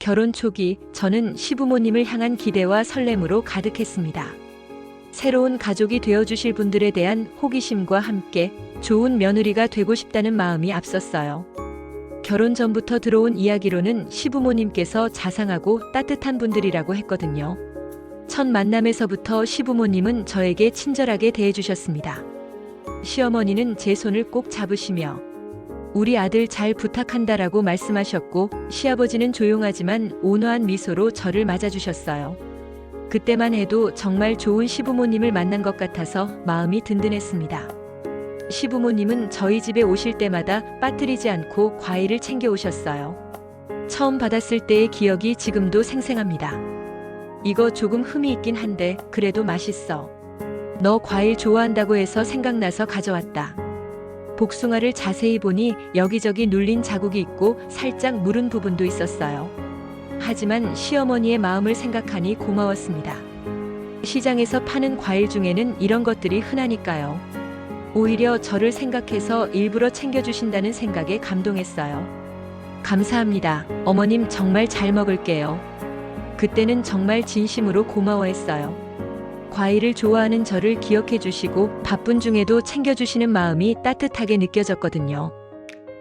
결혼 초기 저는 시부모님을 향한 기대와 설렘으로 가득했습니다. 새로운 가족이 되어주실 분들에 대한 호기심과 함께 좋은 며느리가 되고 싶다는 마음이 앞섰어요. 결혼 전부터 들어온 이야기로는 시부모님께서 자상하고 따뜻한 분들이라고 했거든요. 첫 만남에서부터 시부모님은 저에게 친절하게 대해주셨습니다. 시어머니는 제 손을 꼭 잡으시며 우리 아들 잘 부탁한다라고 말씀하셨고 시아버지는 조용하지만 온화한 미소로 저를 맞아주셨어요. 그때만 해도 정말 좋은 시부모님을 만난 것 같아서 마음이 든든했습니다. 시부모님은 저희 집에 오실 때마다 빠뜨리지 않고 과일을 챙겨 오셨어요. 처음 받았을 때의 기억이 지금도 생생합니다. 이거 조금 흠이 있긴 한데 그래도 맛있어. 너 과일 좋아한다고 해서 생각나서 가져왔다. 복숭아를 자세히 보니 여기저기 눌린 자국이 있고 살짝 무른 부분도 있었어요. 하지만 시어머니의 마음을 생각하니 고마웠습니다. 시장에서 파는 과일 중에는 이런 것들이 흔하니까요. 오히려 저를 생각해서 일부러 챙겨주신다는 생각에 감동했어요. 감사합니다. 어머님 정말 잘 먹을게요. 그때는 정말 진심으로 고마워했어요. 과일을 좋아하는 저를 기억해 주시고 바쁜 중에도 챙겨주시는 마음이 따뜻하게 느껴졌거든요.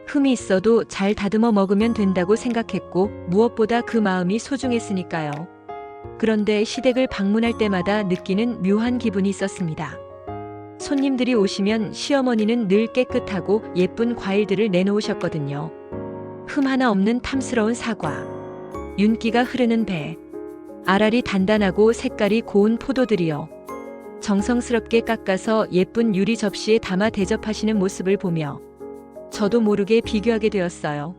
흠이 있어도 잘 다듬어 먹으면 된다고 생각했고 무엇보다 그 마음이 소중했으니까요. 그런데 시댁을 방문할 때마다 느끼는 묘한 기분이 있었습니다. 손님들이 오시면 시어머니는 늘 깨끗하고 예쁜 과일들을 내놓으셨거든요. 흠 하나 없는 탐스러운 사과, 윤기가 흐르는 배, 알알이 단단하고 색깔이 고운 포도들이요. 정성스럽게 깎아서 예쁜 유리 접시에 담아 대접하시는 모습을 보며 저도 모르게 비교하게 되었어요.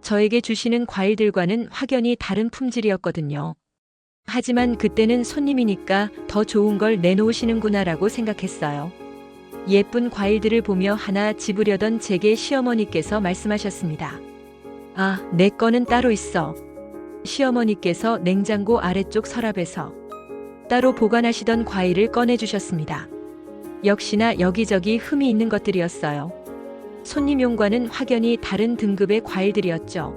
저에게 주시는 과일들과는 확연히 다른 품질이었거든요. 하지만 그때는 손님이니까 더 좋은 걸 내놓으시는구나라고 생각했어요. 예쁜 과일들을 보며 하나 집으려던 제게 시어머니께서 말씀하셨습니다. 아, 내 거는 따로 있어. 시어머니께서 냉장고 아래쪽 서랍에서 따로 보관하시던 과일을 꺼내주셨습니다. 역시나 여기저기 흠이 있는 것들이었어요. 손님용과는 확연히 다른 등급의 과일들이었죠.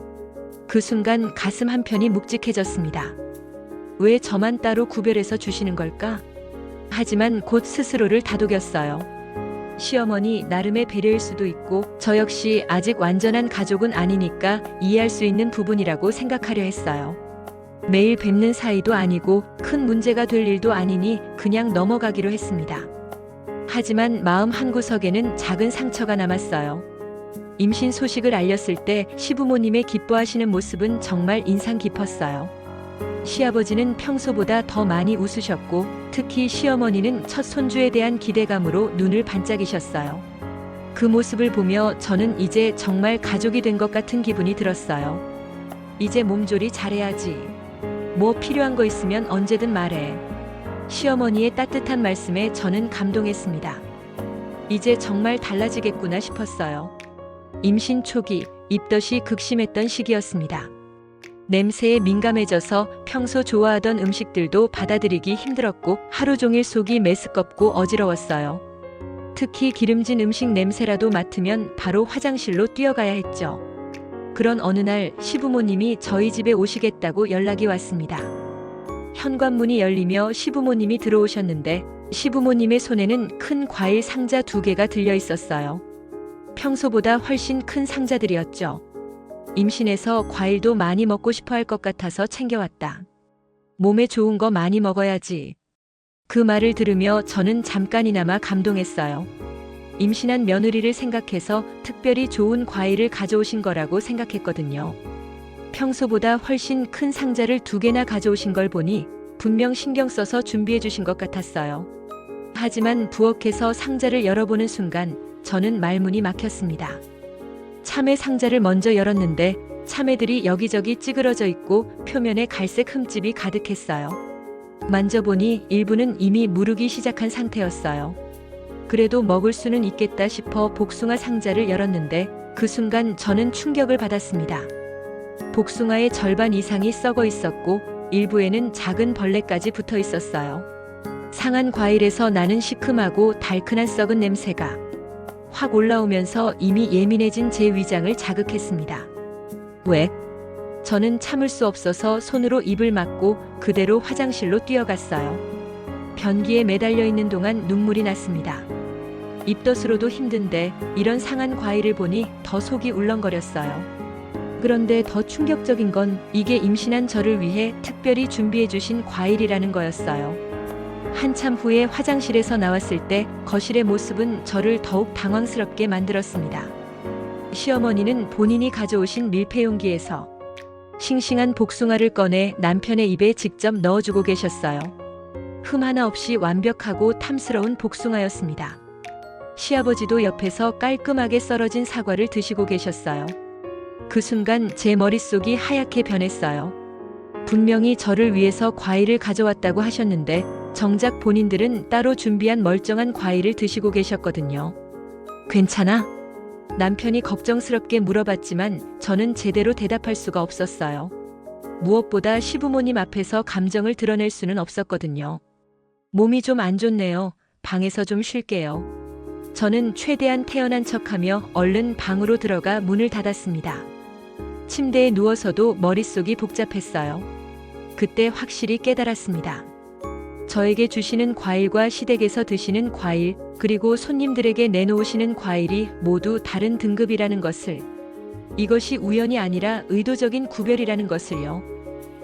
그 순간 가슴 한편이 묵직해졌습니다. 왜 저만 따로 구별해서 주시는 걸까? 하지만 곧 스스로를 다독였어요. 시어머니 나름의 배려일 수도 있고 저 역시 아직 완전한 가족은 아니니까 이해할 수 있는 부분이라고 생각하려 했어요. 매일 뵙는 사이도 아니고 큰 문제가 될 일도 아니니 그냥 넘어가기로 했습니다. 하지만 마음 한구석에는 작은 상처가 남았어요. 임신 소식을 알렸을 때 시부모님의 기뻐하시는 모습은 정말 인상 깊었어요. 시아버지는 평소보다 더 많이 웃으셨고 특히 시어머니는 첫 손주에 대한 기대감으로 눈을 반짝이셨어요. 그 모습을 보며 저는 이제 정말 가족이 된 것 같은 기분이 들었어요. 이제 몸조리 잘해야지. 뭐 필요한 거 있으면 언제든 말해. 시어머니의 따뜻한 말씀에 저는 감동했습니다. 이제 정말 달라지겠구나 싶었어요. 임신 초기 입덧이 극심했던 시기였습니다. 냄새에 민감해져서 평소 좋아하던 음식들도 받아들이기 힘들었고 하루 종일 속이 메스껍고 어지러웠어요. 특히 기름진 음식 냄새라도 맡으면 바로 화장실로 뛰어가야 했죠. 그런 어느 날 시부모님이 저희 집에 오시겠다고 연락이 왔습니다. 현관문이 열리며 시부모님이 들어오셨는데 시부모님의 손에는 큰 과일 상자 두 개가 들려 있었어요. 평소보다 훨씬 큰 상자들이었죠. 임신해서 과일도 많이 먹고 싶어 할 것 같아서 챙겨왔다. 몸에 좋은 거 많이 먹어야지. 그 말을 들으며 저는 잠깐이나마 감동했어요. 임신한 며느리를 생각해서 특별히 좋은 과일을 가져오신 거라고 생각했거든요. 평소보다 훨씬 큰 상자를 두 개나 가져오신 걸 보니 분명 신경 써서 준비해 주신 것 같았어요. 하지만 부엌에서 상자를 열어보는 순간 저는 말문이 막혔습니다. 참외 상자를 먼저 열었는데 참외들이 여기저기 찌그러져 있고 표면에 갈색 흠집이 가득했어요. 만져보니 일부는 이미 무르기 시작한 상태였어요. 그래도 먹을 수는 있겠다 싶어 복숭아 상자를 열었는데 그 순간 저는 충격을 받았습니다. 복숭아의 절반 이상이 썩어 있었고 일부에는 작은 벌레까지 붙어 있었어요. 상한 과일에서 나는 시큼하고 달큰한 썩은 냄새가 확 올라오면서 이미 예민해진 제 위장을 자극했습니다. 왜? 저는 참을 수 없어서 손으로 입을 막고 그대로 화장실로 뛰어갔어요. 변기에 매달려 있는 동안 눈물이 났습니다. 입덧으로도 힘든데 이런 상한 과일을 보니 더 속이 울렁거렸어요. 그런데 더 충격적인 건 이게 임신한 저를 위해 특별히 준비해 주신 과일이라는 거였어요. 한참 후에 화장실에서 나왔을 때 거실의 모습은 저를 더욱 당황스럽게 만들었습니다. 시어머니는 본인이 가져오신 밀폐 용기에서 싱싱한 복숭아를 꺼내 남편의 입에 직접 넣어주고 계셨어요. 흠 하나 없이 완벽하고 탐스러운 복숭아였습니다. 시아버지도 옆에서 깔끔하게 썰어진 사과를 드시고 계셨어요. 그 순간 제 머릿속이 하얗게 변했어요. 분명히 저를 위해서 과일을 가져왔다고 하셨는데 정작 본인들은 따로 준비한 멀쩡한 과일을 드시고 계셨거든요. 괜찮아? 남편이 걱정스럽게 물어봤지만 저는 제대로 대답할 수가 없었어요. 무엇보다 시부모님 앞에서 감정을 드러낼 수는 없었거든요. 몸이 좀 안 좋네요. 방에서 좀 쉴게요. 저는 최대한 태연한 척하며 얼른 방으로 들어가 문을 닫았습니다. 침대에 누워서도 머릿속이 복잡했어요. 그때 확실히 깨달았습니다. 저에게 주시는 과일과 시댁에서 드시는 과일, 그리고 손님들에게 내놓으시는 과일이 모두 다른 등급이라는 것을. 이것이 우연이 아니라 의도적인 구별이라는 것을요.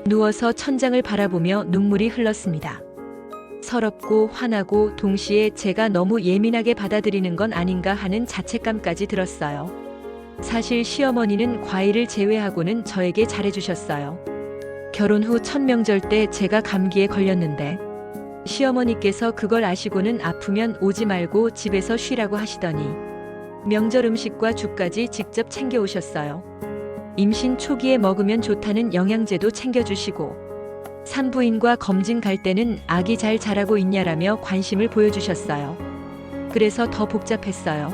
누워서 천장을 바라보며 눈물이 흘렀습니다. 서럽고 화나고 동시에 제가 너무 예민하게 받아들이는 건 아닌가 하는 자책감까지 들었어요. 사실 시어머니는 과일을 제외하고는 저에게 잘해주셨어요. 결혼 후첫 명절 때 제가 감기에 걸렸는데 시어머니께서 그걸 아시고는 아프면 오지 말고 집에서 쉬라고 하시더니 명절 음식과 죽까지 직접 챙겨오셨어요. 임신 초기에 먹으면 좋다는 영양제도 챙겨주시고 산부인과 검진 갈 때는 아기 잘 자라고 있냐라며 관심을 보여주셨어요. 그래서 더 복잡했어요.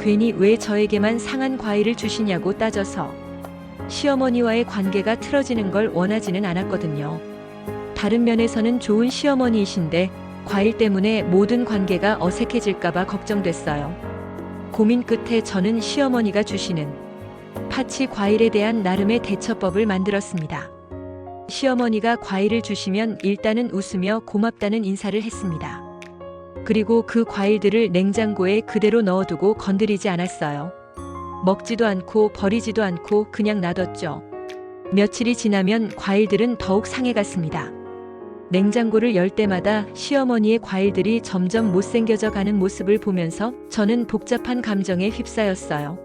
괜히 왜 저에게만 상한 과일을 주시냐고 따져서 시어머니와의 관계가 틀어지는 걸 원하지는 않았거든요. 다른 면에서는 좋은 시어머니이신데 과일 때문에 모든 관계가 어색해질까봐 걱정됐어요. 고민 끝에 저는 시어머니가 주시는 파치 과일에 대한 나름의 대처법을 만들었습니다. 시어머니가 과일을 주시면 일단은 웃으며 고맙다는 인사를 했습니다. 그리고 그 과일들을 냉장고에 그대로 넣어두고 건드리지 않았어요. 먹지도 않고 버리지도 않고 그냥 놔뒀죠. 며칠이 지나면 과일들은 더욱 상해갔습니다. 냉장고를 열 때마다 시어머니의 과일들이 점점 못생겨져 가는 모습을 보면서 저는 복잡한 감정에 휩싸였어요.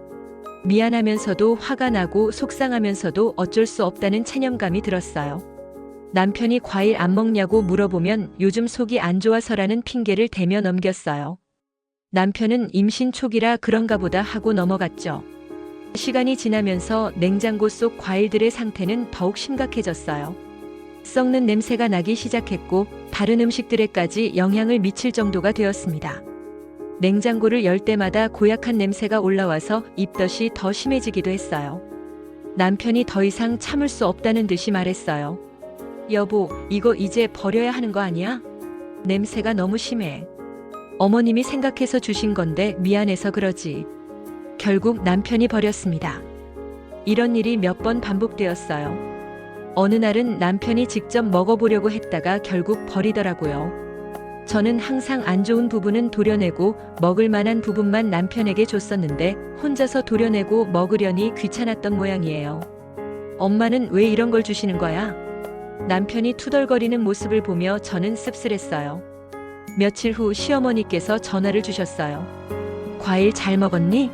미안하면서도 화가 나고 속상하면서도 어쩔 수 없다는 체념감이 들었어요. 남편이 과일 안 먹냐고 물어보면 요즘 속이 안 좋아서라는 핑계를 대며 넘겼어요. 남편은 임신 초기라 그런가 보다 하고 넘어갔죠. 시간이 지나면서 냉장고 속 과일들의 상태는 더욱 심각해졌어요. 썩는 냄새가 나기 시작했고 다른 음식들에까지 영향을 미칠 정도가 되었습니다. 냉장고를 열 때마다 고약한 냄새가 올라와서 입덧이 더 심해지기도 했어요. 남편이 더 이상 참을 수 없다는 듯이 말했어요. 여보, 이거 이제 버려야 하는 거 아니야? 냄새가 너무 심해. 어머님이 생각해서 주신 건데 미안해서 그러지. 결국 남편이 버렸습니다. 이런 일이 몇 번 반복되었어요. 어느 날은 남편이 직접 먹어보려고 했다가 결국 버리더라고요. 저는 항상 안 좋은 부분은 도려내고 먹을 만한 부분만 남편에게 줬었는데 혼자서 도려내고 먹으려니 귀찮았던 모양이에요. 엄마는 왜 이런 걸 주시는 거야? 남편이 투덜거리는 모습을 보며 저는 씁쓸했어요. 며칠 후 시어머니께서 전화를 주셨어요. 과일 잘 먹었니?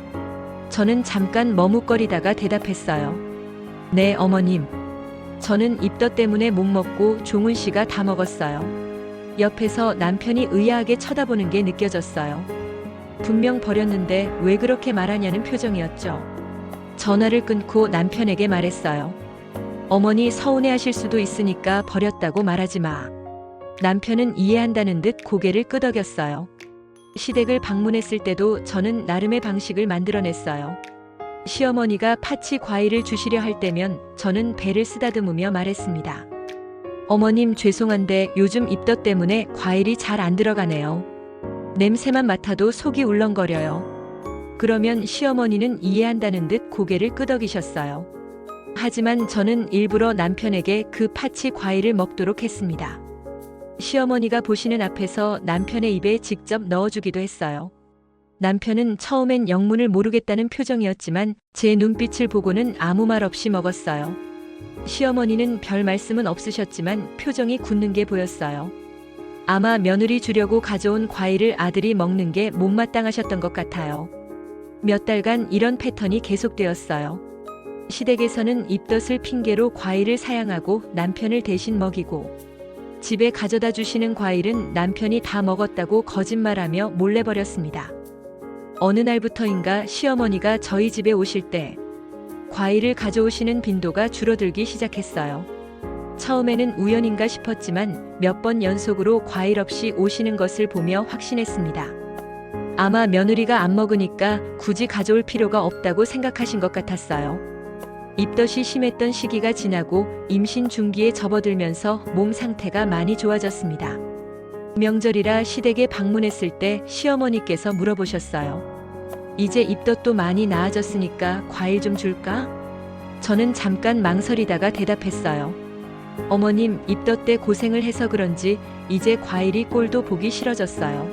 저는 잠깐 머뭇거리다가 대답했어요. 네, 어머님. 저는 입덧 때문에 못 먹고 종훈 씨가 다 먹었어요. 옆에서 남편이 의아하게 쳐다보는 게 느껴졌어요. 분명 버렸는데 왜 그렇게 말하냐는 표정이었죠. 전화를 끊고 남편에게 말했어요. 어머니 서운해 하실 수도 있으니까 버렸다고 말하지 마. 남편은 이해한다는 듯 고개를 끄덕였어요. 시댁을 방문했을 때도 저는 나름의 방식을 만들어냈어요. 시어머니가 파치 과일을 주시려 할 때면 저는 배를 쓰다듬으며 말했습니다. 어머님 죄송한데 요즘 입덧 때문에 과일이 잘 안 들어가네요. 냄새만 맡아도 속이 울렁거려요. 그러면 시어머니는 이해한다는 듯 고개를 끄덕이셨어요. 하지만 저는 일부러 남편에게 그 파치 과일을 먹도록 했습니다. 시어머니가 보시는 앞에서 남편의 입에 직접 넣어주기도 했어요. 남편은 처음엔 영문을 모르겠다는 표정이었지만 제 눈빛을 보고는 아무 말 없이 먹었어요. 시어머니는 별 말씀은 없으셨지만 표정이 굳는 게 보였어요. 아마 며느리 주려고 가져온 과일을 아들이 먹는 게 못마땅하셨던 것 같아요. 몇 달간 이런 패턴이 계속되었어요. 시댁에서는 입덧을 핑계로 과일을 사양하고 남편을 대신 먹이고 집에 가져다 주시는 과일은 남편이 다 먹었다고 거짓말하며 몰래 버렸습니다. 어느 날부터인가 시어머니가 저희 집에 오실 때 과일을 가져오시는 빈도가 줄어들기 시작했어요. 처음에는 우연인가 싶었지만 몇 번 연속으로 과일 없이 오시는 것을 보며 확신했습니다. 아마 며느리가 안 먹으니까 굳이 가져올 필요가 없다고 생각하신 것 같았어요. 입덧이 심했던 시기가 지나고 임신 중기에 접어들면서 몸 상태가 많이 좋아졌습니다. 명절이라 시댁에 방문했을 때 시어머니께서 물어보셨어요. 이제 입덧도 많이 나아졌으니까 과일 좀 줄까? 저는 잠깐 망설이다가 대답했어요. 어머님, 입덧 때 고생을 해서 그런지 이제 과일이 꼴도 보기 싫어졌어요.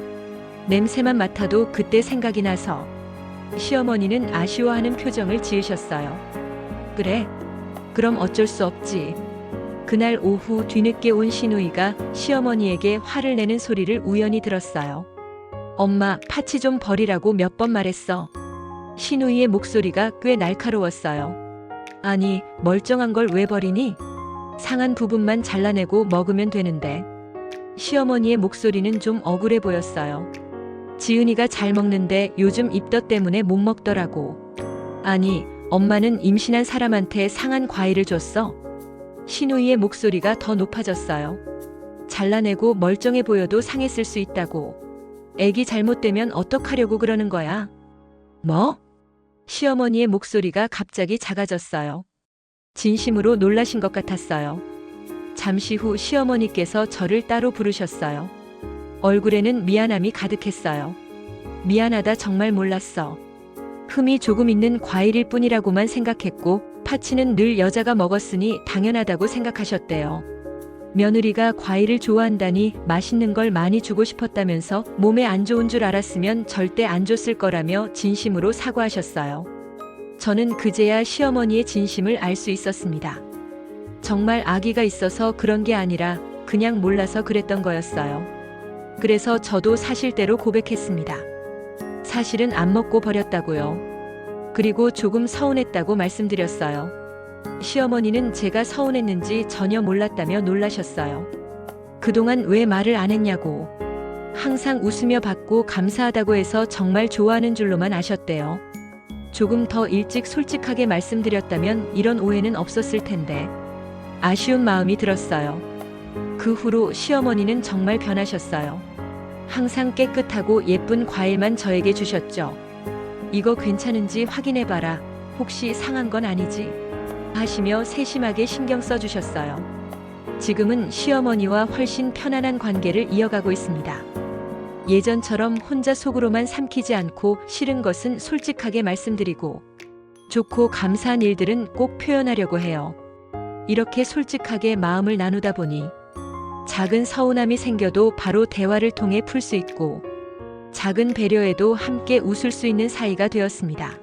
냄새만 맡아도 그때 생각이 나서 시어머니는 아쉬워하는 표정을 지으셨어요. 그래. 그럼 어쩔 수 없지. 그날 오후 뒤늦게 온 신우이가 시어머니에게 화를 내는 소리를 우연히 들었어요. 엄마, 파치 좀 버리라고 몇 번 말했어. 신우이의 목소리가 꽤 날카로웠어요. 아니, 멀쩡한 걸 왜 버리니? 상한 부분만 잘라내고 먹으면 되는데. 시어머니의 목소리는 좀 억울해 보였어요. 지은이가 잘 먹는데 요즘 입덧 때문에 못 먹더라고. 아니, 엄마는 임신한 사람한테 상한 과일을 줬어. 신우이의 목소리가 더 높아졌어요. 잘라내고 멀쩡해 보여도 상했을 수 있다고. 애기 잘못되면 어떡하려고 그러는 거야? 뭐? 시어머니의 목소리가 갑자기 작아졌어요. 진심으로 놀라신 것 같았어요. 잠시 후 시어머니께서 저를 따로 부르셨어요. 얼굴에는 미안함이 가득했어요. 미안하다 정말 몰랐어. 흠이 조금 있는 과일일 뿐이라고만 생각했고 파치는 늘 여자가 먹었으니 당연하다고 생각하셨대요. 며느리가 과일을 좋아한다니 맛있는 걸 많이 주고 싶었다면서 몸에 안 좋은 줄 알았으면 절대 안 줬을 거라며 진심으로 사과하셨어요. 저는 그제야 시어머니의 진심을 알 수 있었습니다. 정말 아기가 있어서 그런 게 아니라 그냥 몰라서 그랬던 거였어요. 그래서 저도 사실대로 고백했습니다. 사실은 안 먹고 버렸다고요. 그리고 조금 서운했다고 말씀드렸어요. 시어머니는 제가 서운했는지 전혀 몰랐다며 놀라셨어요. 그동안 왜 말을 안 했냐고. 항상 웃으며 받고 감사하다고 해서 정말 좋아하는 줄로만 아셨대요. 조금 더 일찍 솔직하게 말씀드렸다면 이런 오해는 없었을 텐데. 아쉬운 마음이 들었어요. 그 후로 시어머니는 정말 변하셨어요. 항상 깨끗하고 예쁜 과일만 저에게 주셨죠. 이거 괜찮은지 확인해봐라. 혹시 상한 건 아니지? 하시며 세심하게 신경 써주셨어요. 지금은 시어머니와 훨씬 편안한 관계를 이어가고 있습니다. 예전처럼 혼자 속으로만 삼키지 않고 싫은 것은 솔직하게 말씀드리고 좋고 감사한 일들은 꼭 표현하려고 해요. 이렇게 솔직하게 마음을 나누다 보니 작은 서운함이 생겨도 바로 대화를 통해 풀 수 있고 작은 배려에도 함께 웃을 수 있는 사이가 되었습니다.